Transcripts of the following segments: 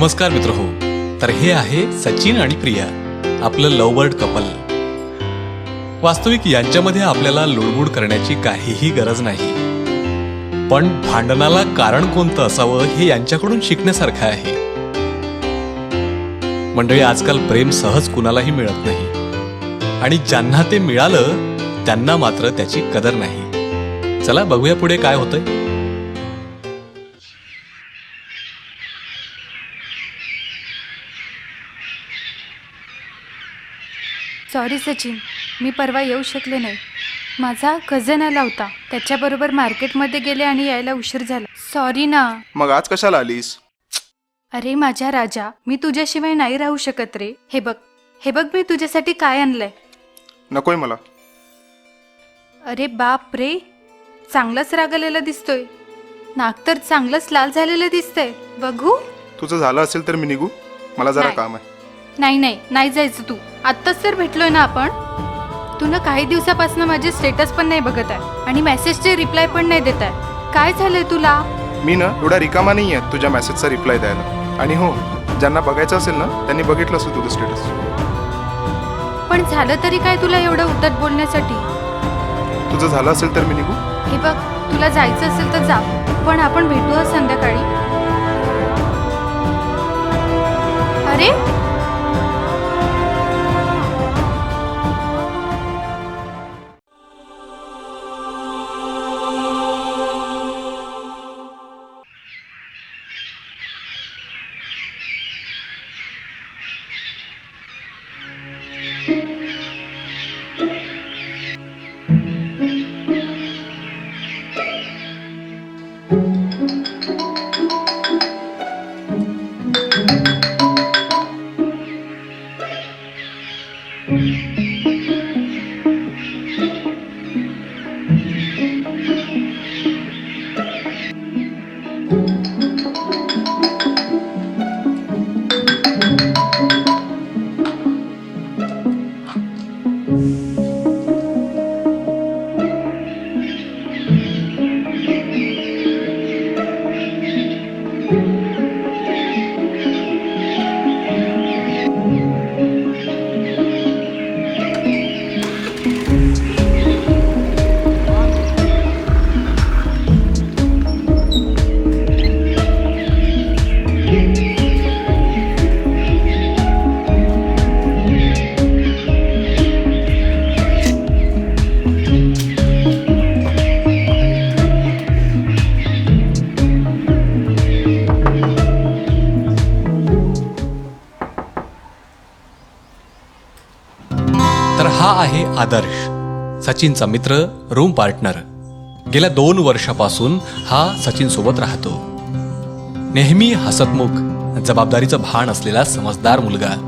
नमस्कार मित्र हो तर हे आहे सचिन आणि प्रिया आपलं लवबर्ड कपल वास्तविक यांच्यामध्ये आपल्याला लुडबुड करण्याची काहीही गरज नाही. पण भांडणाला कारण कोणतं असावं हे यांच्याकडून शिकण्यासारखं आहे. मंडळी आजकाल प्रेम सहज कुणालाही मिळत नाही. आणि ज्यांना ते मिळालं त्यांना मात्र त्याची कदर नाही. चला बघूया पुढे काय होतंय. सॉरी सचिन. मी परवा येऊ शकले नाही. माझा कझन आला होता. त्याच्याबरोबर मार्केटमध्ये गेले आणि यायला उशीर झाला. सॉरी ना. मग आज कशाला आलीस? अरे माझ्या राजा मी तुझ्याशिवाय नाही राहू शकत रे. हे बघ. हे बघ मी तुझ्यासाठी काय आणलंय? नकोय मला. अरे बाप रे. चांगलाच रागलेला दिसतोय. नाक तर चांगलंच लाल झालेलं दिसतंय. बघू. तुझं झालं असेल तर मी निघू. मला जरा नाही. काम आहे. नाही नाही नाही जायचं तू. आत्ताच तर भेटलोय ना आपण. तू ना काही दिवसापासून माझे स्टेटस पण नाही बघत आहे आणि मेसेजचे रिप्लाय पण नाही देत आहे. काय झालंय तुला? मी ना एवढा रिकामा नाही आहे तुझ्या मेसेजचा रिप्लाय द्यायला. आणि हो ज्यांना बघायचं असेल ना त्यांनी बघितलं असेल तुझं स्टेटस पण झालं तरी काय तुला एवढं उद्धट बोलण्यासाठी? तुझं झालं असेल तर मी निघू. हे बघ तुला जायचं असेल तर जा. पण आपण भेटू संध्याकाळी. आहे आदर्श. सचिनचा मित्र रूम पार्टनर गेल्या दोन वर्षापासून हा सचिन सोबत राहतो. नेहमी हसतमुख जबाबदारीचं भान असलेला समजदार मुलगा.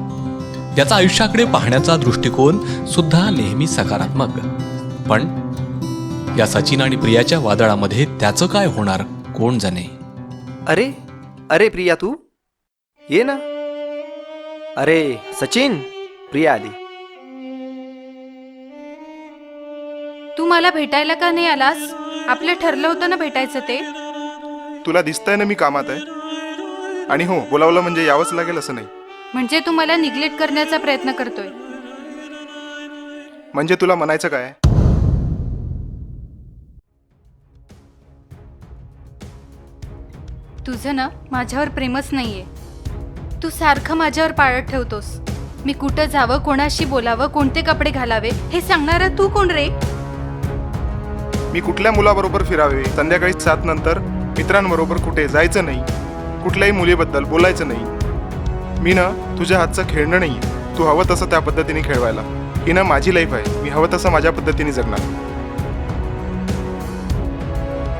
त्याचा आयुष्याकडे पाहण्याचा दृष्टिकोन सुद्धा नेहमी सकारात्मक. पण या सचिन आणि प्रियाच्या वादळामध्ये त्याचं काय होणार कोण जाणे? अरे अरे प्रिया तू? ये ना. अरे सचिन प्रिया आली. तू मला भेटायला का नाही आलास? आपलं ठरलं होतं ना भेटायचं ते. तुला दिसतंय ना मी कामात आहे. आणि हो बोलावलं म्हणजे यावंच लागेल असं नाही. म्हणजे तू मला निग्लेक्ट करण्याचा प्रयत्न करतोय. म्हणजे तुला म्हणायचं काय? तुझं ना माझ्यावर प्रेमच नाहीये. तू सारखं माझ्यावर पाळत ठेवतोस. मी कुठं जावं कोणाशी बोलावं कोणते कपडे घालावे हे सांगणारा तू कोण रे? मी कुठल्या मुलाबरोबर फिरावे संध्याकाळी सात नंतर मित्रांबरोबर कुठे जायचं नाही कुठल्याही मुलीबद्दल बोलायचं नाही. मी ना तुझ्या हातचं खेळणं नाही तू हवं तसं त्या पद्धतीने खेळवायला. ही ना माझी लाईफ आहे. मी हवं तसं माझ्या पद्धतीने जगणार.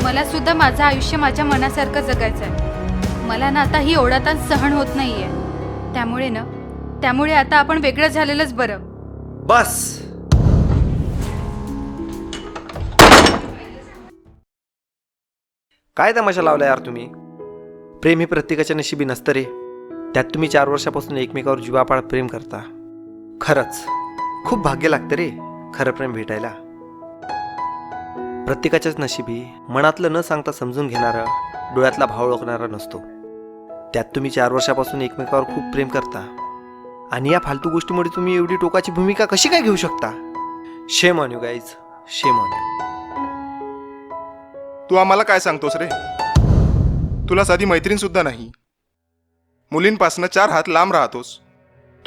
मला सुद्धा माझं आयुष्य माझ्या मनासारखं जगायचं आहे मला ना आता ही ओढाताण सहन होत नाहीये. त्यामुळे ना त्यामुळे आता आपण वेगळं झालेलंच बरं. बस! काय तमाशा लावला यार तुम्ही? प्रेम हे प्रत्येकाच्या नशिबी नसतं रे. त्यात तुम्ही चार वर्षापासून एकमेकावर जीवापाळ प्रेम करता. खरंच खूप भाग्य लागतं रे खरं प्रेम भेटायला. प्रत्येकाच्याच नशिबी मनातलं न सांगता समजून घेणारा डोळ्यातला भाव ओळखणारा नसतो. त्यात तुम्ही चार वर्षापासून एकमेकावर खूप प्रेम करता. आणि या फालतू गोष्टीमुळे तुम्ही एवढी टोकाची भूमिका कशी काय घेऊ शकता? Shame on you guys shame on you तू आम्हाला काय सांगतोस रे? तुला साधी मैत्रीण सुद्धा नाही. मुलींपासनं चार हात लांब राहतोस.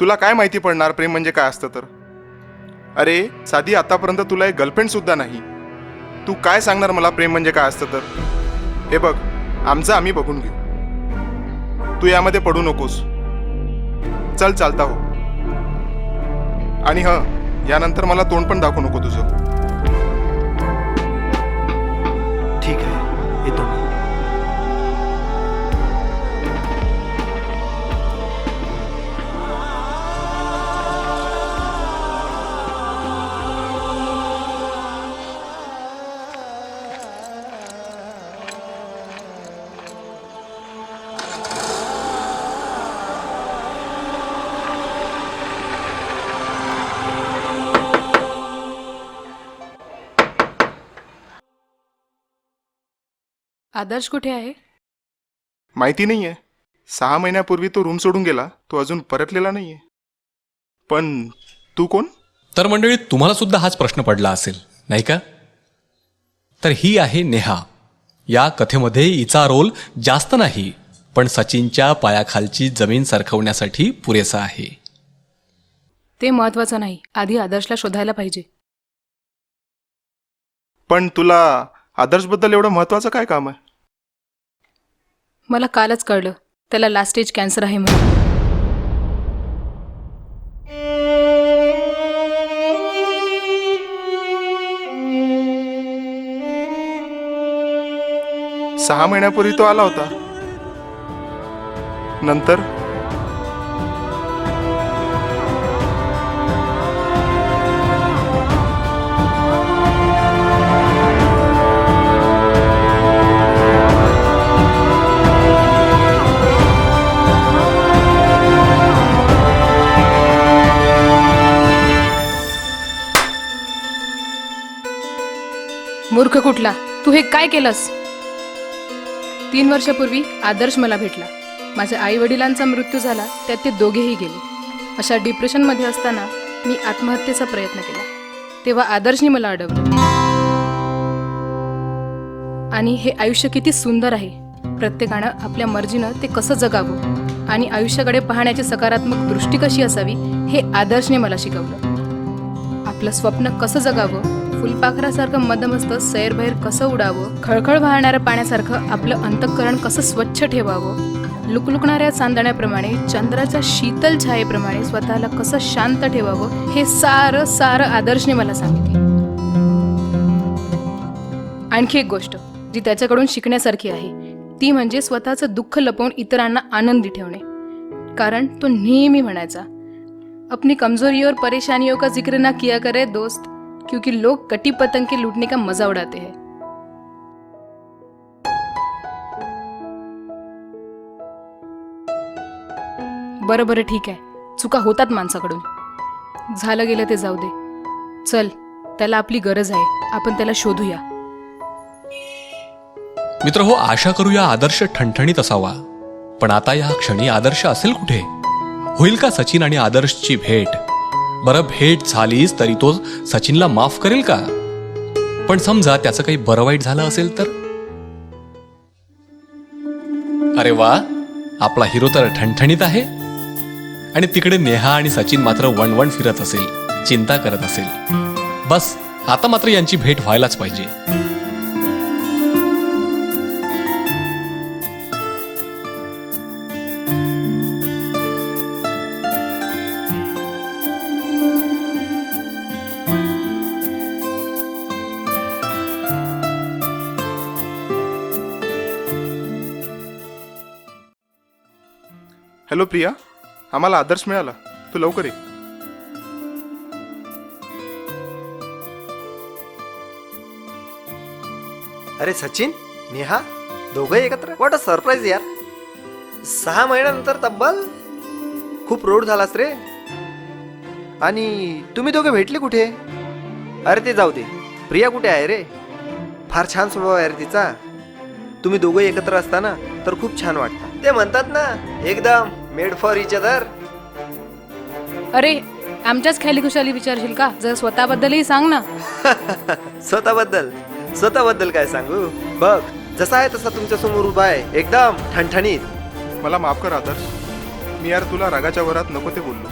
तुला काय माहिती पडणार प्रेम म्हणजे काय असतं तर? अरे साधी आतापर्यंत तुला एक गर्लफ्रेंड सुद्धा नाही. तू काय सांगणार मला प्रेम म्हणजे काय असतं तर? हे बघ आमचं आम्ही बघून घेऊ. तू यामध्ये पडू नकोस. चल चालता हो. आणि हं यानंतर मला तोंड पण दाखवू नको तुझं. आदर्श कुठे आहे? माहिती नाहीये. सहा महिन्यापूर्वी तो रूम सोडून गेला. तो अजून परतलेला नाहीये. पण तू कोण? तर मंडळी तुम्हाला सुद्धा हाच प्रश्न पडला असेल नाही का? तर ही आहे नेहा. या कथेमध्ये हिचा रोल जास्त नाही पण सचिनच्या पायाखालची जमीन सरकवण्यासाठी पुरेसा आहे. ते महत्वाचं नाही. आधी आदर्शला शोधायला पाहिजे. पण तुला आदर्शबद्दल एवढं महत्वाचं काय काम आहे? मला कालच कळलं. त्याला लास्ट स्टेज कॅन्सर आहे म्हणून. सहा महिन्यापूर्वी तो आला होता. नंतर? मूर्ख कुठला? तू हे काय केलंस? तीन वर्षापूर्वी आदर्श मला भेटला. माझ्या आई वडिलांचा मृत्यू झाला त्यात ते दोघेही गेले. अशा डिप्रेशनमध्ये असताना मी आत्महत्येचा प्रयत्न केला. तेव्हा आदर्शने मला अडवलं. आणि हे आयुष्य किती सुंदर आहे. प्रत्येकानं आपल्या मर्जीनं ते कसं जगावं? आणि आयुष्याकडे पाहण्याची सकारात्मक दृष्टी कशी असावी हे आदर्शने मला शिकवलं. आपलं स्वप्न कसं जगावं फुलपाखरासारखं मदमस्त सैरभैर कसं उडावं? खळखळ वाहणाऱ्या पाण्यासारखं आपलं अंतःकरण कसं स्वच्छ ठेवावं? लुकलुकणाऱ्या चांदण्याप्रमाणे चंद्राच्या शीतल छायेप्रमाणे स्वतःला कसं शांत ठेवावं हे सारं सारं आदर्शने मला सांगितले. आणखी एक गोष्ट जी त्याच्याकडून शिकण्यासारखी आहे ती म्हणजे स्वतःचं दुःख लपवून इतरांना आनंदी ठेवणे. कारण तो नेहमी म्हणायचा अपनी कमजोरी और परेशानियों का जिक्र ना किया करे दोस्त क्योंकि लोग कटी पतंग के लूटने का मजा उड़ाते हैं। बरं बरं ठीक आहे. चुका होतात माणसाकडून. झालं गेलं ते जाऊ दे. चल त्याला आपली गरज आहे. आपण त्याला शोधूया. मित्र हो आशा करूया आदर्श ठणठणीत असावा. पण आता या क्षणी आदर्श असेल कुठे? होईल का सचिन आणि आदर्शची भेट? बरं भेट झालीच तरी तो सचिनला माफ करेल का? पण समजा त्याचं काही बरं वाईट झालं असेल तर? अरे वा आपला हिरो तर ठणठणीत आहे. आणि तिकडे नेहा आणि सचिन मात्र वणवण फिरत असेल चिंता करत असेल. बस आता मात्र यांची भेट व्हायलाच पाहिजे. हॅलो प्रिया आम्हाला आदर्श मिळाला. तू लवकर ये. अरे सचिन नेहा दोघं एकत्र? वॉट अ सरप्राईज यार. सहा महिन्यानंतर तब्बल? खूप रोड झालास रे. आणि तुम्ही दोघे भेटले कुठे? अरे ते जाऊ दे. प्रिया कुठे आहे रे? फार छान स्वभाव आहे रे तिचा. तुम्ही दोघं एकत्र असताना तर खूप छान वाटतं. ते म्हणतात ना एकदम मेड फॉर इच अदर अरे आमच्याच ख्याली खुशाली विचारशील का? जर स्वतःबद्दलही सांग ना. स्वतःबद्दल? स्वतःबद्दल काय सांगू? बघ जसा आहे तसा तुमच्यासमोर उभा आहे. एकदम ठणठणीत. मला माफ कर आदर्श. मी यार तुला रागाच्या वरात नको ते बोललो.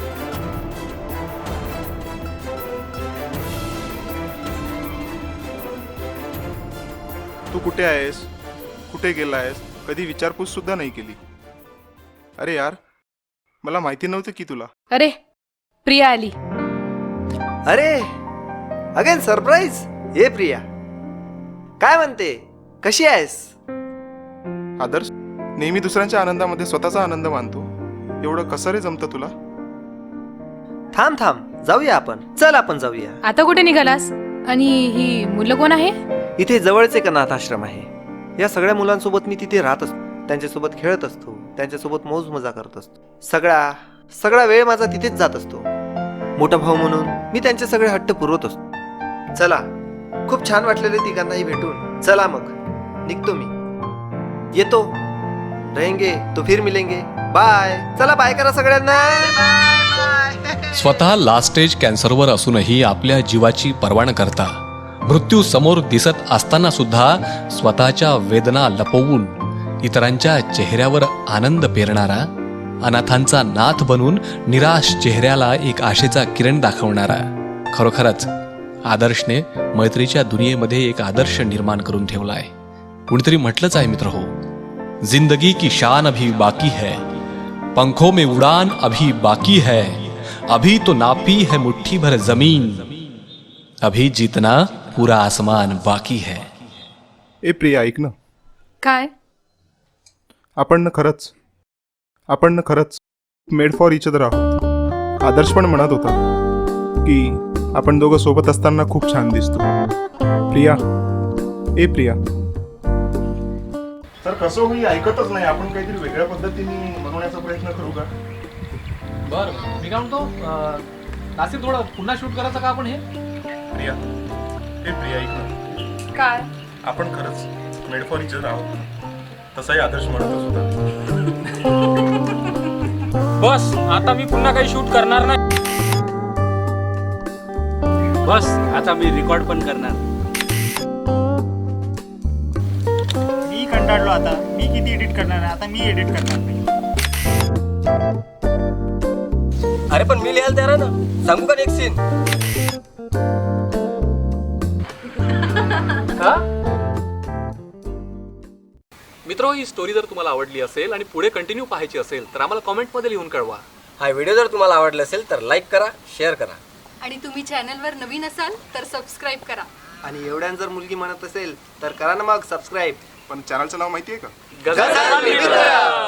तू कुठे आहेस? कुठे गेला आहेस? कधी विचारपूस सुद्धा नाही केली. अरे यार मला माहिती नव्हतं की तुला. अरे प्रिया आली. अरे अगेन सरप्राईज ये प्रिया. काय म्हणते? कशी आहेस? आदर्श नेहमी दुसऱ्यांच्या आनंदामध्ये स्वतःचा आनंद मानतो. एवढं कसं रे जमतं तुला? थांब थांब. जाऊया आपण. चल आपण जाऊया. आता कुठे निघालास? आणि ही मुलं कोण आहे? इथे जवळच एक अनाथ आश्रम आहे. या सगळ्या मुलांसोबत मी तिथे राहत असतो. त्यांच्यासोबत खेळत असतो त्यांच्यासोबत मौज मजा करत असतो. सगळा सगळा वेळ माझा तिथेच जात असतो. मोठा भाऊ म्हणून मी त्यांचे सगळे हट्ट पुरवत असतो. चला खूप छान वाटलेले तिघांनाही भेटून. चला मग निघतो मी. येतो. रहेंगे तो फिर मिलेंगे. बाय. चला बाय करा सगळ्यांना. स्वतः लास्ट स्टेज कॅन्सरवर असूनही आपल्या जीवाची पर्वा न करता. मृत्यू समोर दिसत असताना सुद्धा स्वतःच्या वेदना लपवून इतरांच्या चेहऱ्यावर आनंद पेरणारा अनाथांचा नाथ बनून निराश चेहऱ्याला एक आशेचा किरण दाखवणारा खरोखरच आदर्शने मैत्रीच्या दुनियेमध्ये एक आदर्श निर्माण करून ठेवला आहे कुणीतरी म्हटलंच आहे मित्र हो जिंदगी की शान अभी बाकी है पंखों में उड़ान अभी बाकी है अभी तो नापी है मुट्ठी भर जमीन अभी जितना पूरा आसमान बाकी है। ए प्रिया ऐक ना. काय? आपण ना खरंच आपण ना खरंच मेड फॉर इच अदर आहोत. आदर्श पण म्हणत होता की आपण दोघं सोबत असताना खूप छान दिसतो. प्रिया ए प्रिया. तर कसं होई ऐकतच नाही. आपण काहीतरी वेगळ्या पद्धतीने बनवण्याचा प्रयत्न करू का? बर मी काय म्हणतो अं, नासिर थोडं पुन्हा शूट करायचं का आपण हे? प्रिया ए प्रिया ऐक ना. काय? आपण खरंच मेड फॉर इच अदर आहोत. तसाही आदर्श म्हणतच होता बस आता मी पुन्हा काही शूट करणार नाही. बस आता मी रेकॉर्ड पण करणार. मी कंटाळलो आता. मी किती एडिट करणार आहे? आता मी एडिट करणार नाही. अरे पण मी लिहायला तयार आहे ना. सांगू का एक सीन मित्र ही स्टोरी जर तुम्हाला आवडली असेल आणि पुढे कंटिन्यू पाहायची असेल तर आम्हाला कॉमेंटमध्ये लिहून कळवा. हा व्हिडिओ जर तुम्हाला आवडला असेल तर लाईक करा शेअर करा. आणि तुम्ही चॅनलवर नवीन असाल तर सबस्क्राईब करा. आणि एवढ्यान जर मुलगी म्हणत असेल तर करा ना मग सबस्क्राईब पण चॅनलचं नाव माहिती आहे का गजानन मित्र!